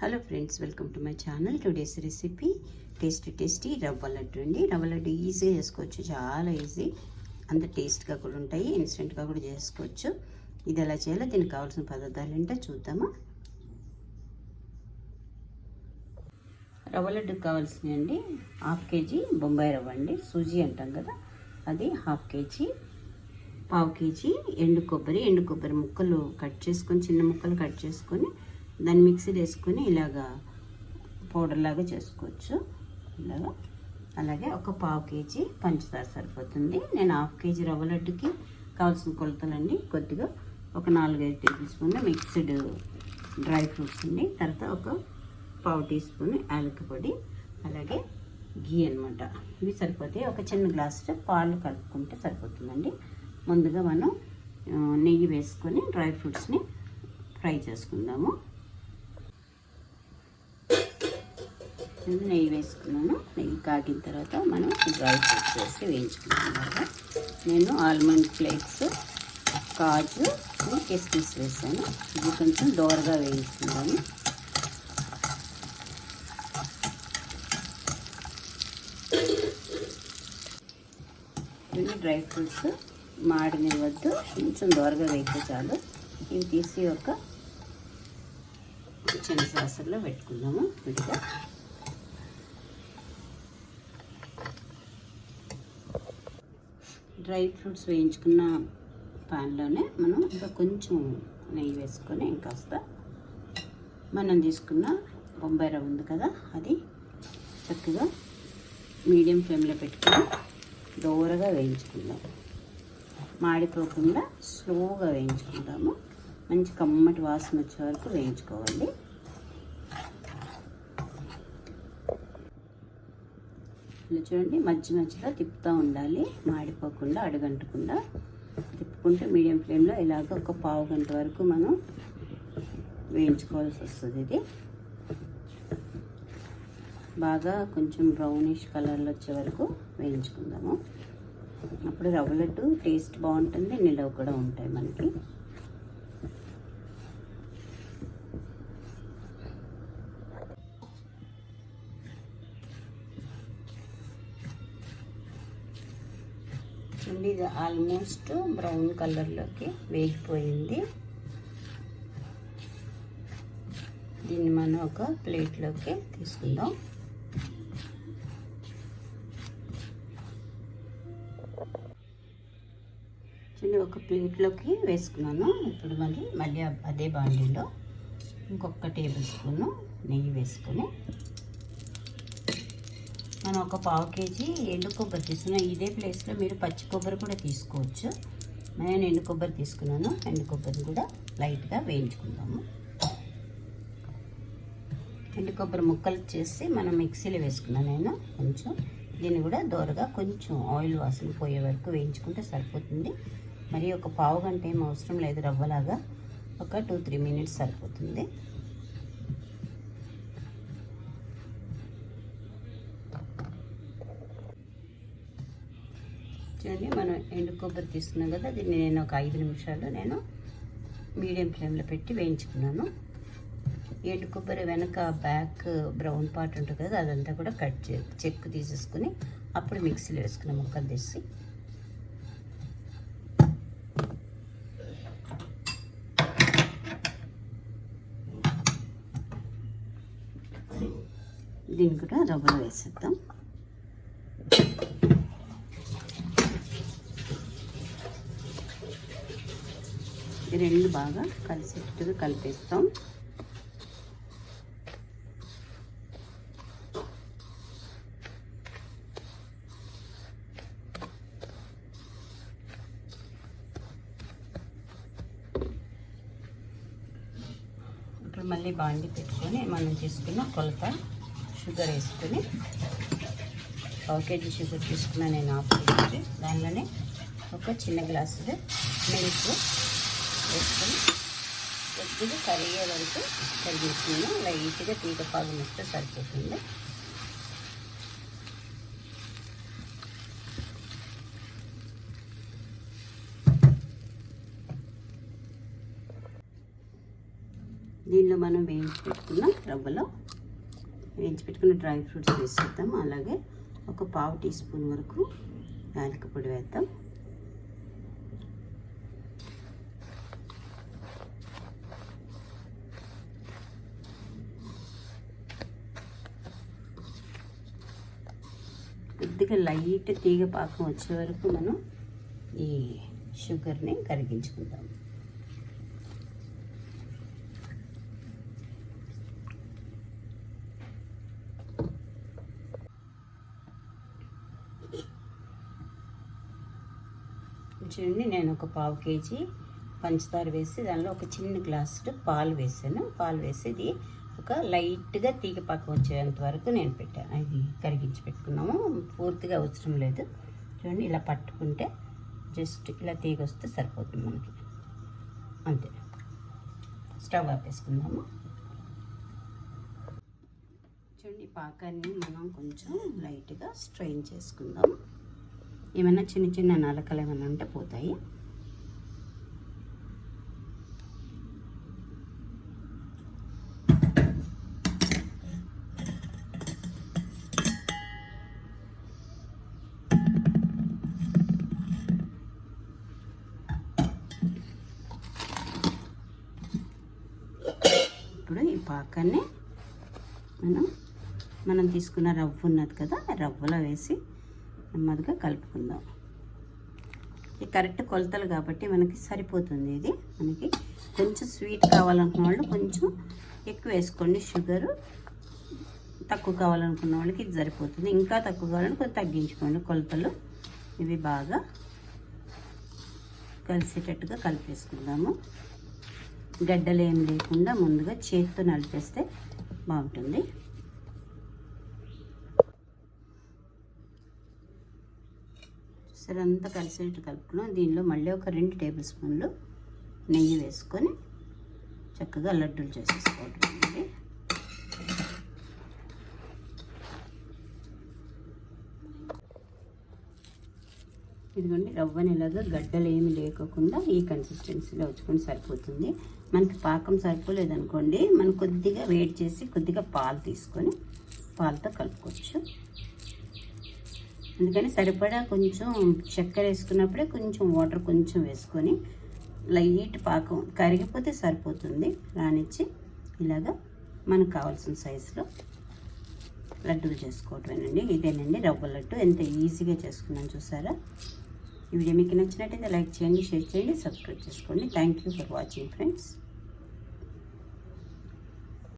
Hello friends welcome to my channel. Today's recipe tasty tasty rava laddu అండి. రవ్వ లడ్డు ఈజీగా చేసుకోవచ్చు చాలా ఈజీ. అంత టేస్ట్గా కూడా ఉంటాయి ఇన్స్టెంట్గా కూడా చేసుకోవచ్చు. ఇది ఎలా చేయాలో దీనికి కావాల్సిన పదార్థాలు ఏంటో చూద్దామా? రవ్వ లడ్డుకి కావాల్సినవి అండి హాఫ్ కేజీ బొంబాయి రవ్వ అండి. సూజీ అంటాం కదా అది హాఫ్ కేజీ. పావు కేజీ ఎండు కొబ్బరి ఎండు కొబ్బరి ముక్కలు కట్ చేసుకొని చిన్న ముక్కలు కట్ చేసుకొని దాన్ని మిక్సీలో వేసుకొని ఇలాగా పౌడర్ లాగా చేసుకోవచ్చు. ఇలాగా. అలాగే ఒక పావు కేజీ పంచదార సరిపోతుంది. నేను హాఫ్ కేజీ రవ్వ లడ్డుకి కావాల్సిన కొలతలండి కొద్దిగా ఒక నాలుగైదు టేబుల్ స్పూన్ల మిక్స్డ్ డ్రై ఫ్రూట్స్ అండి. తర్వాత ఒక పావు టీ స్పూన్ యాలక పొడి అలాగే గీ అనమాట ఇవి సరిపోతాయి. ఒక చిన్న గ్లాసులో పాలు కలుపుకుంటే సరిపోతుందండి. ముందుగా మనం నెయ్యి వేసుకొని డ్రై ఫ్రూట్స్ని ఫ్రై చేసుకుందాము. ముందు నెయ్యి వేసుకున్నాను. నెయ్యి కాగిన తర్వాత మనం డ్రై ఫ్రూట్స్ వేసి వేయించుకున్నాను నేను ఆల్మండ్ ఫ్లేక్స్ కాజు కిస్మిస్ వేసాను. ఇది కొంచెం దోరగా వేయించుకున్నాను ఇవి డ్రై ఫ్రూట్స్ మాడనివ్వద్దు కొంచెం దోరగా వేస్తే చాలు. ఇవి తీసి ఒక చిన్న సాసర్లో పెట్టుకుందాము. విడిగా డ్రై ఫ్రూట్స్ వేయించుకున్న పాన్లోనే మనం ఇంకా కొంచెం నెయ్యి వేసుకొని ఇంకాస్త మనం తీసుకున్న బొంబాయి రవ్వ ఉంది కదా అది చక్కగా మీడియం ఫ్లేమ్లో పెట్టుకొని దోరగా వేయించుకుందాం. మాడిపోకుండా స్లోగా వేయించుకుంటాము. మంచి కమ్మటి వాసన వచ్చే వరకు వేయించుకోవాలి. ఇలా చూడండి. మధ్య మధ్యలో తిప్పుతూ ఉండాలి. మాడిపోకుండా అడగంటకుండా తిప్పుకుంటే మీడియం ఫ్లేమ్లో ఇలాగ ఒక పావు గంట వరకు మనం వేయించుకోవాల్సి వస్తుంది ఇది. బాగా కొంచెం బ్రౌనిష్ కలర్లో వచ్చే వరకు వేయించుకుందాము. అప్పుడు రవ్వ లడ్డు టేస్ట్ బాగుంటుంది నిలవ కూడా ఉంటాయి మనకి. చూడండి ఇది ఆల్మోస్ట్ బ్రౌన్ కలర్లోకి వేగిపోయింది. దీన్ని మనం ఒక ప్లేట్లోకి తీసుకుందాం. చూడండి ఒక ప్లేట్లోకి వేసుకున్నాను. ఇప్పుడు మళ్ళీ మళ్ళీ అదే బాండీలో ఇంకొక టేబుల్ స్పూను నెయ్యి వేసుకొని మనం ఒక పావు కేజీ ఎండు కొబ్బరి తీసుకున్నాం. ఇదే ప్లేస్లో మీరు పచ్చి కొబ్బరి కూడా తీసుకోవచ్చు. నేను ఎండు కొబ్బరి తీసుకున్నాను. ఎండు కొబ్బరిని కూడా లైట్గా వేయించుకుందాము. ఎండు కొబ్బరి ముక్కలు చేసి మనం మిక్సీలో వేసుకున్నాను నేను కొంచెం. దీన్ని కూడా దోరగా కొంచెం ఆయిల్ వాసన పోయే వరకు వేయించుకుంటే సరిపోతుంది. మరి ఒక పావు గంట ఏం అవసరం లేదు. రవ్వలాగా ఒక టూ త్రీ మినిట్స్ సరిపోతుంది. కొబ్బరిని మనం ఎండు కొబ్బరి తీసుకున్నాం కదా దీన్ని నేను ఒక ఐదు నిమిషాలు నేను మీడియం ఫ్లేమ్లో పెట్టి వేయించుకున్నాను. ఎండు కొబ్బరి వెనక బ్యాక్ బ్రౌన్ పార్ట్ ఉంటుంది కదా అదంతా కూడా కట్ చే చెక్కు తీసేసుకుని అప్పుడు మిక్సీలో వేసుకున్న ముక్కలు తీసి. దీన్ని కూడా రవ్వలో వేసేద్దాం. ఈ రెండు బాగా కలిసేట్టుగా కలిపేస్తాం. ఇప్పుడు మళ్ళీ బాండి పెట్టుకొని మనం తీసుకున్న కొలత షుగర్ వేసుకొని పావు కేజీ షుగర్ తీసుకున్న నేను ఆఫ్ కేజీ. దానిలోనే ఒక చిన్న గ్లాసు మిల్క్ వేసుకొని కొద్దిగా కరిగే వరకు కరిగిస్తున్నాను లైట్గా తీగ పాలు మిస్తే సరిపోతుంది. దీనిలో మనం వేయించి పెట్టుకున్న రవ్వలో వేయించి పెట్టుకున్న డ్రై ఫ్రూట్స్ వేసేద్దాం. అలాగే ఒక పావు టీ స్పూన్ వరకు యాలక పొడి వేద్దాం. కొద్దిగా లైట్ తీగ పాకం వచ్చే వరకు మనం ఈ షుగర్ని కరిగించుకుందాం. చూడండి నేను ఒక పావు కేజీ పంచదార వేసి దానిలో ఒక చిన్న గ్లాసు పాలు వేసాను. పాలు వేసి ఇది ఒక లైట్గా తీగ పక్క వచ్చేంత వరకు నేను పెట్టాను అది కరిగించి పెట్టుకున్నాము. పూర్తిగా అవసరం లేదు. చూడండి ఇలా పట్టుకుంటే జస్ట్ ఇలా తీగ వస్తే సరిపోతుంది మనకి. అంతే. స్టవ్ ఆపేసుకుందాము. చూడండి పాకాన్ని మనం కొంచెం లైట్గా స్ట్రెయిన్ చేసుకుందాం. ఏమైనా చిన్న చిన్న నలకలు ఏమైనా ఉంటే పోతాయి. పాకాన్ని మనం మనం తీసుకున్న రవ్వ ఉన్నది కదా రవ్వలో వేసి నెమ్మదిగా కలుపుకుందాం. ఇది కరెక్ట్ కొలతలు కాబట్టి మనకి సరిపోతుంది ఇది. మనకి కొంచెం స్వీట్ కావాలనుకున్న వాళ్ళు కొంచెం ఎక్కువ వేసుకోండి. షుగరు తక్కువ కావాలనుకున్న వాళ్ళకి ఇది సరిపోతుంది. ఇంకా తక్కువ కావాలని కొంచెం తగ్గించుకోండి. కొలతలు ఇవి బాగా కలిసేటట్టుగా కలిపేసుకుందాము. గడ్డలు ఏం లేకుండా ముందుగా చేతితో నలిపేస్తే బాగుంటుంది. సరే అంతా కలిసేట్టు కలుపుకున్నాం. దీనిలో మళ్ళీ ఒక రెండు టేబుల్ స్పూన్లు నెయ్యి వేసుకొని చక్కగా లడ్డూలు చేసేసుకోవటం అండి ఇదిగోండి రవ్వని ఇలాగా గడ్డలు ఏమి లేకుండా ఈ కన్సిస్టెన్సీలో వచ్చుకొని సరిపోతుంది. మనకి పాకం సరిపోలేదనుకోండి మనం కొద్దిగా వేడి చేసి కొద్దిగా పాలు తీసుకొని పాలతో కలుపుకోవచ్చు. అందుకని సరిపడా కొంచెం చక్కెర వేసుకున్నప్పుడే కొంచెం వాటర్ కొంచెం వేసుకొని లైట్ పాకం కరిగిపోతే సరిపోతుంది. రానిచ్చి ఇలాగా మనకు కావాల్సిన సైజులో లడ్డూలు చేసుకోవటమేనండి. ఇదేనండి రవ్వ లడ్డు. ఎంత ఈజీగా చేసుకున్నాను చూసారా? ఈ వీడియో మీకు నచ్చినట్టయితే లైక్ చేయండి షేర్ చేయండి సబ్స్క్రైబ్ చేసుకోండి. Thank you for watching friends